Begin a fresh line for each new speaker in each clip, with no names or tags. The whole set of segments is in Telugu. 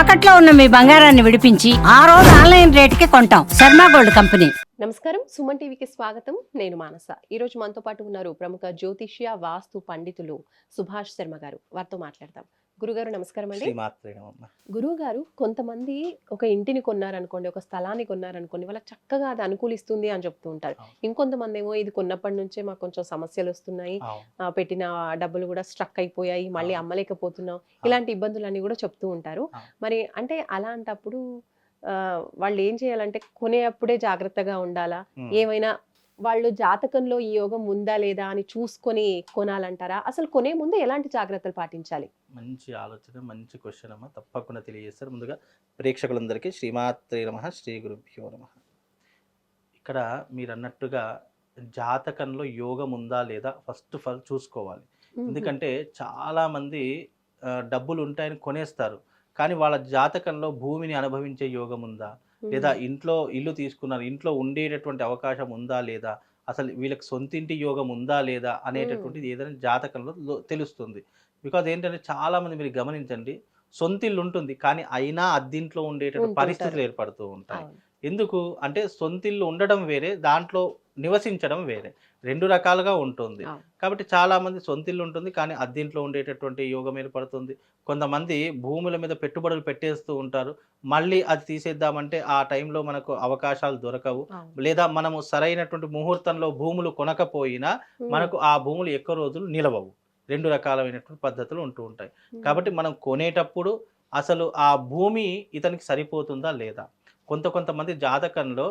తాకట్లో ఉన్న మీ బంగారాన్ని విడిపించి ఆ రోజు ఆన్లైన్ రేటుకి కొంటాం. Sharma gold company.
నమస్కారం. సుమన్ టీవీకి స్వాగతం. నేను మానస. ఈ రోజు మనతో పాటు ఉన్నారు ప్రముఖ జ్యోతిష్య వాస్తు పండితులు సుభాష్ శర్మ గారు. వారితో మాట్లాడతాం గురుగారు నమస్కారం అండి. గురువు గారు కొంతమంది ఒక ఇంటిని కొన్నారనుకోండి ఒక స్థలాన్ని కొన్నారనుకోండి వాళ్ళకి చక్కగా అది అనుకూలిస్తుంది అని చెప్తూ ఉంటారు. ఇంకొంతమంది ఏమో ఇది కొన్నప్పటి నుంచే మాకు కొంచెం సమస్యలు వస్తున్నాయి పెట్టిన డబ్బులు కూడా స్ట్రక్ అయిపోయాయి మళ్ళీ. అమ్మలేకపోతున్నాం ఇలాంటి ఇబ్బందులన్నీ కూడా చెప్తూ ఉంటారు. మరి అంటే అలాంటప్పుడు ఆ, వాళ్ళు ఏం చేయాలంటే కొనేటప్పుడే జాగ్రత్తగా ఉండాలా. ఏమైనా వాళ్ళు జాతకంలో ఈ యోగం ఉందా లేదా అని చూసుకొని కొనాలంటారా? అసలు కొనే ముందు ఎలాంటి జాగ్రత్తలు పాటించాలి?
మంచి ఆలోచన మంచి క్వశ్చన్ అమ్మా. తప్పకుండా తెలియజేస్తారు. ముందుగా ప్రేక్షకులందరికీ శ్రీమాత్రే నమ శ్రీ గురుభ్యో నమ. ఇక్కడ మీరు అన్నట్టుగా జాతకంలో యోగం ఉందా లేదా ఫస్ట్ ఆఫ్ ఆల్ చూసుకోవాలి. ఎందుకంటే చాలా మంది ఆ, డబ్బులు ఉంటాయని కొనేస్తారు. కానీ వాళ్ళ జాతకంలో భూమిని అనుభవించే యోగం ఉందా? లేదా ఇంట్లో ఇల్లు తీసుకున్నారు ఇంట్లో ఉండేటటువంటి అవకాశం ఉందా లేదా అసలు వీళ్ళకి సొంతింటి యోగం ఉందా లేదా అనేటటువంటిది ఏదైనా జాతకంలో లో- తెలుస్తుంది. బికాజ్ ఏంటంటే చాలా మంది మీరు గమనించండి సొంతిల్లు ఉంటుంది కానీ అయినా అద్దింట్లో ఉండేటటువంటి. పరిస్థితులు ఏర్పడుతూ ఉంటాయి. ఎందుకు? అంటే సొంతిల్లు ఉండడం వేరే దాంట్లో నివసించడం వేరే. రెండు రకాలుగా ఉంటుంది. కాబట్టి చాలా మంది సొంతిల్లు ఉంటుంది. కానీ అద్దింట్లో ఉండేటటువంటి యోగం ఏర్పడుతుంది. కొంతమంది భూముల మీద పెట్టుబడులు పెట్టేస్తూ ఉంటారు. మళ్ళీ అది తీసేద్దామంటే ఆ టైంలో మనకు అవకాశాలు దొరకవు. లేదా మనము సరైనటువంటి ముహూర్తంలో భూములు కొనకపోయినా. మనకు ఆ భూములు ఎక్కువ రోజులు నిలవవు. రెండు రకాలైనటువంటి పద్ధతులు ఉంటూ ఉంటాయి. కాబట్టి మనం కొనేటప్పుడు అసలు ఆ భూమి ఇతనికి సరిపోతుందా లేదా? కొంత కొంతమంది జాతకంలో.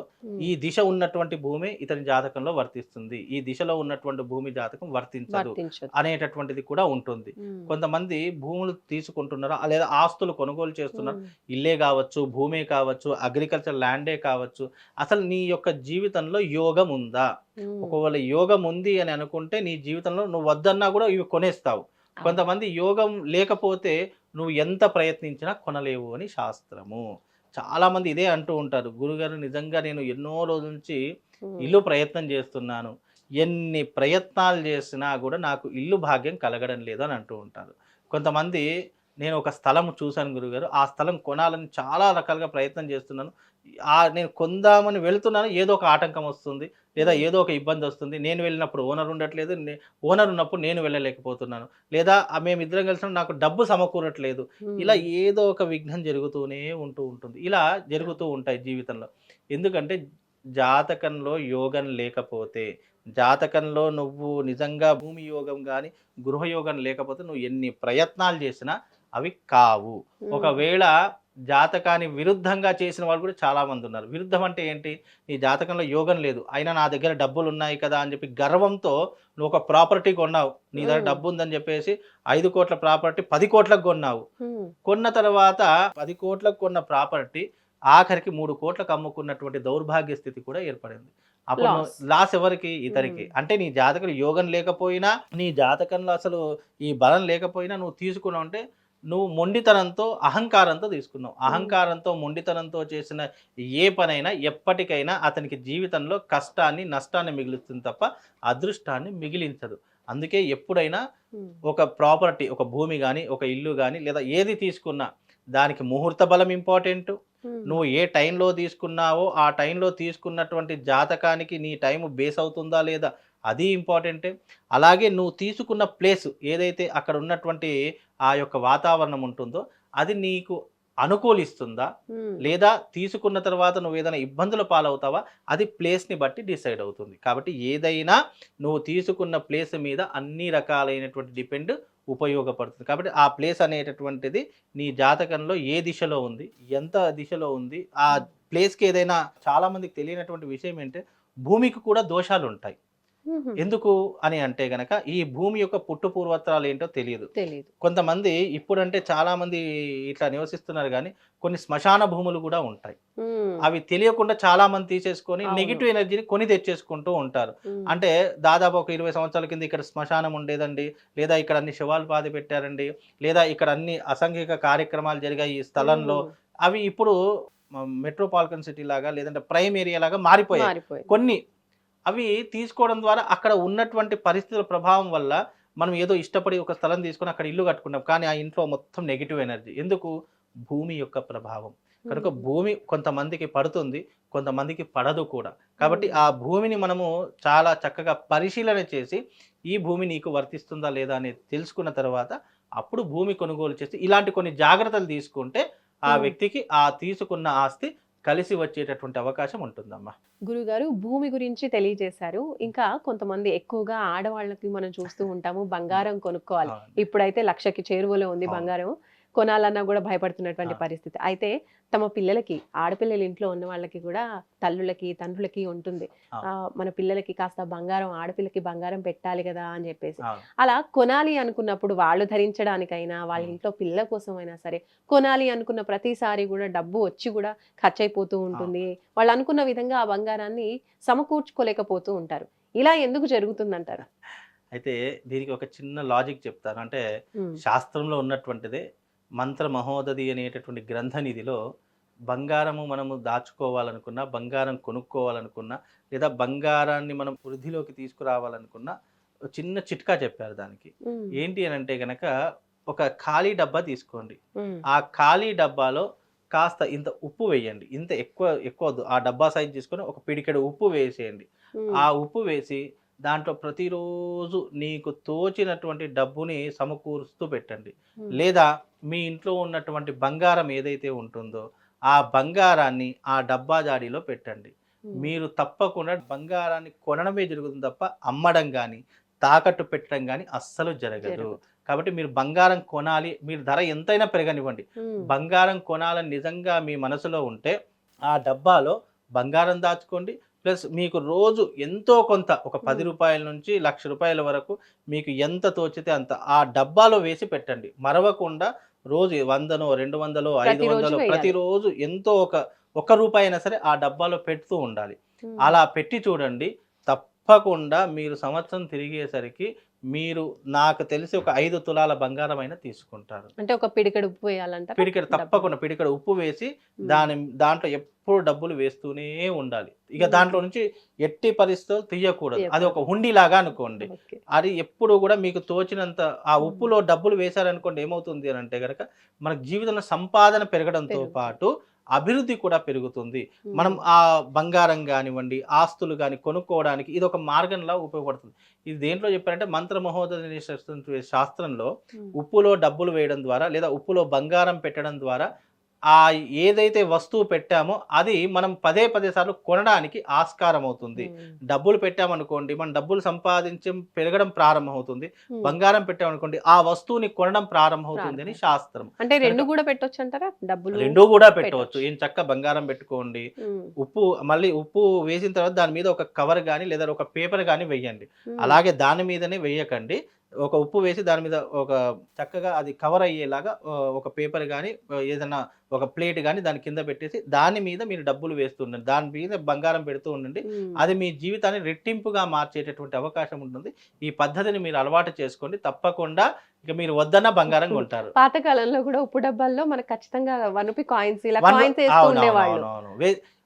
ఈ దిశ ఉన్నటువంటి భూమి ఇతని జాతకంలో వర్తిస్తుంది ఈ దిశలో ఉన్నటువంటి భూమి జాతకం వర్తించదు అనేటటువంటిది కూడా ఉంటుంది. కొంతమంది భూములు తీసుకుంటున్నారు లేదా ఆస్తులు కొనుగోలు చేస్తున్నారు. ఇల్లే కావచ్చు భూమే కావచ్చు అగ్రికల్చర్ ల్యాండే కావచ్చు అసలు నీ యొక్క జీవితంలో యోగం ఉందా. ఒకవేళ యోగం ఉంది అని అనుకుంటే నీ జీవితంలో నువ్వు వద్దన్నా కూడా ఇవి కొనేస్తావు. కొంతమంది యోగం లేకపోతే నువ్వు ఎంత ప్రయత్నించినా కొనలేవు అని శాస్త్రము చాలా మంది ఇదే అంటూ ఉంటారు. గురుగారు నిజంగా నేను ఎన్నో రోజుల నుంచి. ఇల్లు ప్రయత్నం చేస్తున్నాను. ఎన్ని ప్రయత్నాలు చేసినా కూడా నాకు ఇల్లు భాగ్యం కలగడం లేదు అని అంటూ ఉంటారు. కొంతమంది నేను ఒక స్థలం చూశాను గురుగారు. ఆ స్థలం కొనాలని చాలా రకాలుగా ప్రయత్నం చేస్తున్నాను. ఆ నేను కొందామని వెళ్తున్నాను ఏదో ఒక ఆటంకం వస్తుంది లేదా ఏదో ఒక ఇబ్బంది వస్తుంది. నేను వెళ్ళినప్పుడు ఓనర్ ఉండట్లేదు ఓనర్ ఉన్నప్పుడు నేను వెళ్ళలేకపోతున్నాను. లేదా ఆ మేమిద్దరం కలిసిన నాకు డబ్బు సమకూరట్లేదు. ఇలా ఏదో ఒక విఘ్నం జరుగుతూనే ఉంటూ ఉంటుంది. ఇలా జరుగుతూ ఉంటాయి జీవితంలో. ఎందుకంటే జాతకంలో యోగం లేకపోతే జాతకంలో నువ్వు నిజంగా భూమి యోగం కానీ గృహయోగం లేకపోతే నువ్వు ఎన్ని ప్రయత్నాలు చేసినా అవి కావు. ఒకవేళ జాతకాన్ని విరుద్ధంగా చేసిన వాళ్ళు కూడా చాలా మంది ఉన్నారు. విరుద్ధం అంటే ఏంటి? నీ జాతకంలో యోగం లేదు. అయినా నా దగ్గర డబ్బులు ఉన్నాయి కదా అని చెప్పి గర్వంతో నువ్వు ఒక ప్రాపర్టీ కొన్నావు. నీ దగ్గర. డబ్బు ఉందని చెప్పేసి ఐదు కోట్ల ప్రాపర్టీ పది కోట్లకు కొన్నావు. కొన్న తర్వాత పది కోట్లకు కొన్న ప్రాపర్టీ ఆఖరికి మూడు కోట్లకు అమ్ముకున్నటువంటి దౌర్భాగ్య స్థితి కూడా ఏర్పడింది. అప్పుడు లాస్ ఎవరికి? ఇతరికి. అంటే నీ జాతకంలో యోగం లేకపోయినా నీ జాతకంలో అసలు ఈ బలం లేకపోయినా నువ్వు తీసుకున్నావు అంటే నువ్వు మొండితనంతో అహంకారంతో తీసుకున్నావు అహంకారంతో మొండితనంతో చేసిన ఏ పనైనా ఎప్పటికైనా అతనికి జీవితంలో కష్టాన్ని నష్టాన్ని మిగులుతుంది తప్ప అదృష్టాన్ని మిగిలించదు అందుకే ఎప్పుడైనా. ఒక ప్రాపర్టీ ఒక భూమి కానీ ఒక ఇల్లు కానీ లేదా ఏది తీసుకున్నా దానికి ముహూర్త బలం ఇంపార్టెంట్. నువ్వు ఏ టైంలో తీసుకున్నావో ఆ టైంలో తీసుకున్నటువంటి జాతకానికి నీ టైం బేస్ అవుతుందా లేదా అది ఇంపార్టెంటే. అలాగే నువ్వు తీసుకున్న ప్లేస్ ఏదైతే అక్కడ ఉన్నటువంటి ఆ యొక్క వాతావరణం ఉంటుందో అది నీకు అనుకూలిస్తుందా. లేదా తీసుకున్న తర్వాత నువ్వు ఏదైనా ఇబ్బందుల పాలవుతావా? అది ప్లేస్ని బట్టి డిసైడ్ అవుతుంది. కాబట్టి ఏదైనా నువ్వు తీసుకున్న ప్లేస్ మీద అన్ని రకాలైనటువంటి డిపెండ్ ఉపయోగపడుతుంది. కాబట్టి ఆ ప్లేస్ అనేటటువంటిది నీ జాతకంలో ఏ దిశలో ఉంది? ఎంత దిశలో ఉంది? ఆ ప్లేస్కి ఏదైనా చాలా మందికి తెలియనటువంటి విషయం ఏంటంటే భూమికి కూడా దోషాలు ఉంటాయి. ఎందుకు అని అంటే గనక ఈ భూమి యొక్క పుట్టు పూర్వత్రాలు ఏంటో తెలియదు.
తెలీదు.
కొంతమంది ఇప్పుడంటే చాలా మంది ఇట్లా నివసిస్తున్నారు కానీ కొన్ని శ్మశాన భూములు కూడా ఉంటాయి. అవి తెలియకుండా చాలా మంది తీసేసుకొని. నెగిటివ్ ఎనర్జీని కొని తెచ్చేసుకుంటూ ఉంటారు. అంటే దాదాపు ఒక ఇరవై సంవత్సరాల కింద ఇక్కడ శ్మశానం ఉండేదండి. లేదా ఇక్కడ అన్ని శవాలు పాతి పెట్టారండి. లేదా ఇక్కడ అన్ని అసాంఘిక కార్యక్రమాలు జరిగాయి ఈ స్థలంలో. అవి ఇప్పుడు మెట్రోపాలిటన్ సిటీ లాగా లేదంటే ప్రైమ్ ఏరియా లాగా మారిపోయాయి.
మారిపోయి
కొన్ని అవి తీసుకోవడం ద్వారా అక్కడ ఉన్నటువంటి పరిస్థితుల ప్రభావం వల్ల మనం ఏదో ఇష్టపడి ఒక స్థలం తీసుకొని అక్కడ ఇల్లు కట్టుకున్నాం. కానీ ఆ ఇంట్లో మొత్తం నెగిటివ్ ఎనర్జీ ఎందుకు? భూమి యొక్క ప్రభావం. కనుక భూమి కొంతమందికి పడుతుంది కొంతమందికి పడదు కూడా. కాబట్టి ఆ భూమిని మనము చాలా చక్కగా పరిశీలన చేసి ఈ భూమి నీకు వర్తిస్తుందా లేదా అనేది తెలుసుకున్న తర్వాత అప్పుడు భూమి కొనుగోలు చేసి ఇలాంటి కొన్ని జాగ్రత్తలు తీసుకుంటే ఆ
Hmm.
వ్యక్తికి ఆ తీసుకున్న ఆస్తి కలిసి వచ్చేటటువంటి అవకాశం ఉంటుందమ్మా.
గురుగారు భూమి గురించి తెలియజేశారు. ఇంకా కొంతమంది ఎక్కువగా ఆడవాళ్ళకి మనం చూస్తూ ఉంటాము బంగారం కొనుక్కోవాలి. ఇప్పుడైతే లక్షకి చేరువలో ఉంది. బంగారం. కొనాలన్నా కూడా భయపడుతున్నటువంటి. పరిస్థితి. అయితే తమ పిల్లలకి ఆడపిల్లలు ఇంట్లో ఉన్న వాళ్ళకి కూడా తల్లులకి తండ్రులకి ఉంటుంది. మన పిల్లలకి కాస్త బంగారం ఆడపిల్లకి బంగారం పెట్టాలి కదా అని చెప్పేసి. అలా కొనాలి అనుకున్నప్పుడు వాళ్ళు ధరించడానికైనా వాళ్ళ. ఇంట్లో పిల్లల కోసం అయినా సరే కొనాలి అనుకున్న ప్రతిసారి కూడా డబ్బు వచ్చి కూడా ఖర్చు అయిపోతూ ఉంటుంది. వాళ్ళు అనుకున్న విధంగా ఆ బంగారాన్ని సమకూర్చుకోలేకపోతూ ఉంటారు. ఇలా ఎందుకు జరుగుతుందంటారు?
అయితే దీనికి ఒక చిన్న లాజిక్ చెప్తాను. అంటే శాస్త్రంలో ఉన్నటువంటిదే మంత్ర మహోదధి అనేటటువంటి గ్రంథ నిధిలో బంగారము మనము దాచుకోవాలనుకున్నా బంగారం కొనుక్కోవాలనుకున్నా లేదా బంగారాన్ని మనం వృద్ధిలోకి తీసుకురావాలనుకున్నా చిన్న చిట్కా చెప్పారు దానికి. ఏంటి అని అంటే గనక ఒక ఖాళీ డబ్బా తీసుకోండి. ఆ ఖాళీ డబ్బాలో కాస్త ఇంత ఉప్పు వేయండి. ఇంత ఎక్కువ ఎక్కువ ఆ డబ్బా సైజ్ తీసుకొని ఒక పిడికెడు ఉప్పు వేసేయండి. ఆ ఉప్పు వేసి దాంట్లో ప్రతిరోజు నీకు తోచినటువంటి డబ్బుని సమకూరుస్తూ పెట్టండి. లేదా మీ ఇంట్లో ఉన్నటువంటి బంగారం ఏదైతే ఉంటుందో ఆ బంగారాన్ని ఆ డబ్బా జాడీలో పెట్టండి. మీరు తప్పకుండా బంగారాన్ని కొనడమే జరుగుతుంది తప్ప అమ్మడం కానీ తాకట్టు పెట్టడం కానీ అస్సలు జరగదు. కాబట్టి మీరు బంగారం కొనాలి మీరు ధర ఎంతైనా పెరగనివ్వండి. బంగారం కొనాలని నిజంగా మీ మనసులో ఉంటే ఆ డబ్బాలో బంగారం దాచుకోండి ప్లస్ మీకు రోజు ఎంతో కొంత ఒక పది. రూపాయల నుంచి లక్ష రూపాయల వరకు మీకు ఎంత తోచితే అంత ఆ డబ్బాలో వేసి పెట్టండి మరవకుండా రోజు వందనో రెండు వందలో ఐదు వందలో. ప్రతిరోజు ఎంతో ఒక ఒక రూపాయి అయినా సరే ఆ డబ్బాలో పెడుతూ ఉండాలి అలా పెట్టి చూడండి తప్పకుండా మీరు సంవత్సరం తిరిగేసరికి మీరు నాకు తెలిసి ఒక ఐదు తులాల బంగారం అయినా తీసుకుంటారు
అంటే ఒక పిడికెడు ఉప్పు వేయాలంట
పిడికెడు తప్పకుండా పిడికెడు ఉప్పు వేసి దాని దాంట్లో ఎప్పుడు డబ్బులు వేస్తూనే ఉండాలి ఇక. దాంట్లో నుంచి ఎట్టి పరిస్థితులు తీయకూడదు అది ఒక
తీయకూడదు.
హుండీ లాగా అనుకోండి. అది ఎప్పుడు కూడా మీకు తోచినంత ఆ. ఉప్పులో డబ్బులు వేశారనుకోండి ఏమవుతుంది అని అంటే కనుక మన జీవితంలో సంపాదన పెరగడంతో. పాటు అభివృద్ధి కూడా పెరుగుతుంది. మనం ఆ బంగారం కానివ్వండి ఆస్తులు కానీ కొనుక్కోవడానికి ఇది ఒక మార్గంలా ఉపయోగపడుతుంది. ఇది దేంట్లో చెప్పారంటే మంత్ర మహోదయ శాస్త్రంలో ఉప్పులో డబ్బులు వేయడం ద్వారా లేదా ఉప్పులో బంగారం పెట్టడం ద్వారా ఆ ఏదైతే వస్తువు పెట్టామో అది మనం పదే పదే సార్లు కొనడానికి ఆస్కారం అవుతుంది. డబ్బులు పెట్టామనుకోండి మనం డబ్బులు సంపాదించడం పెరగడం ప్రారంభమవుతుంది. బంగారం పెట్టామనుకోండి ఆ వస్తువుని కొనడం ప్రారంభమవుతుంది అని శాస్త్రం.
అంటే రెండు కూడా పెట్టొచ్చు అంటారా డబ్బులు
రెండూ కూడా. పెట్టవచ్చు. ఏం చక్క బంగారం పెట్టుకోండి. ఉప్పు మళ్ళీ ఉప్పు వేసిన తర్వాత దాని మీద ఒక కవర్ కానీ లేదా ఒక పేపర్ కానీ వేయండి.
ఉమ్,
అలాగే దాని మీదనే వేయకండి. ఒక ఉప్పు వేసి దాని మీద ఒక చక్కగా అది కవర్ అయ్యేలాగా ఒక పేపర్ కానీ ఏదైనా ఒక ప్లేట్ కానీ దాని కింద పెట్టేసి దాని మీద మీరు డబ్బులు వేస్తూ ఉండండి. దాని మీద బంగారం పెడుతూ ఉండండి. అది మీ జీవితాన్ని రెట్టింపుగా మార్చేటటువంటి అవకాశం ఉంటుంది. ఈ పద్ధతిని మీరు అలవాటు చేసుకోండి. తప్పకుండా ఇక మీరు వద్దన్న బంగారం కొంటారు.
పాత కాలంలో కూడా ఉప్పు డబ్బాల్లో మనకు ఖచ్చితంగా వన్ రూపీ కాయిన్స్ ఇలా కాయిన్స్ ఉండేవాళ్ళు.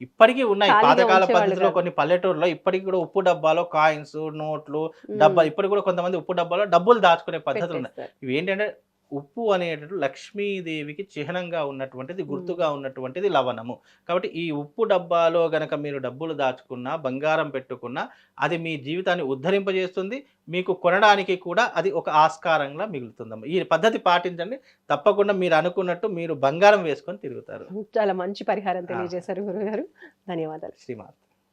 ఇప్పటికీ ఉన్నాయి. పాతకాల పద్ధతిలో. కొన్ని పల్లెటూరులో ఇప్పటికి కూడా ఉప్పు డబ్బాలో కాయిన్స్ నోట్లు డబ్బా ఇప్పటికి కూడా కొంతమంది ఉప్పు డబ్బాలో డబ్బులు దాచుకునే పద్ధతులు ఉన్నాయి. ఇవి ఏంటంటే ఉప్పు అనేటటువంటి లక్ష్మీదేవికి చిహ్నంగా ఉన్నటువంటిది గుర్తుగా ఉన్నటువంటిది లవణము. కాబట్టి ఈ ఉప్పు డబ్బాలో గనక మీరు డబ్బులు దాచుకున్నా బంగారం పెట్టుకున్నా అది మీ జీవితాన్ని ఉద్ధరింపజేస్తుంది. మీకు కొనడానికి కూడా అది ఒక ఆస్కారంగా మిగులుతుందమ్మా. ఈ పద్ధతి పాటించండి. తప్పకుండా మీరు అనుకున్నట్టు మీరు బంగారం వేసుకొని తిరుగుతారు.
చాలా మంచి పరిహారం తెలియజేశారు గురుగారు ధన్యవాదాలు.
శ్రీమాత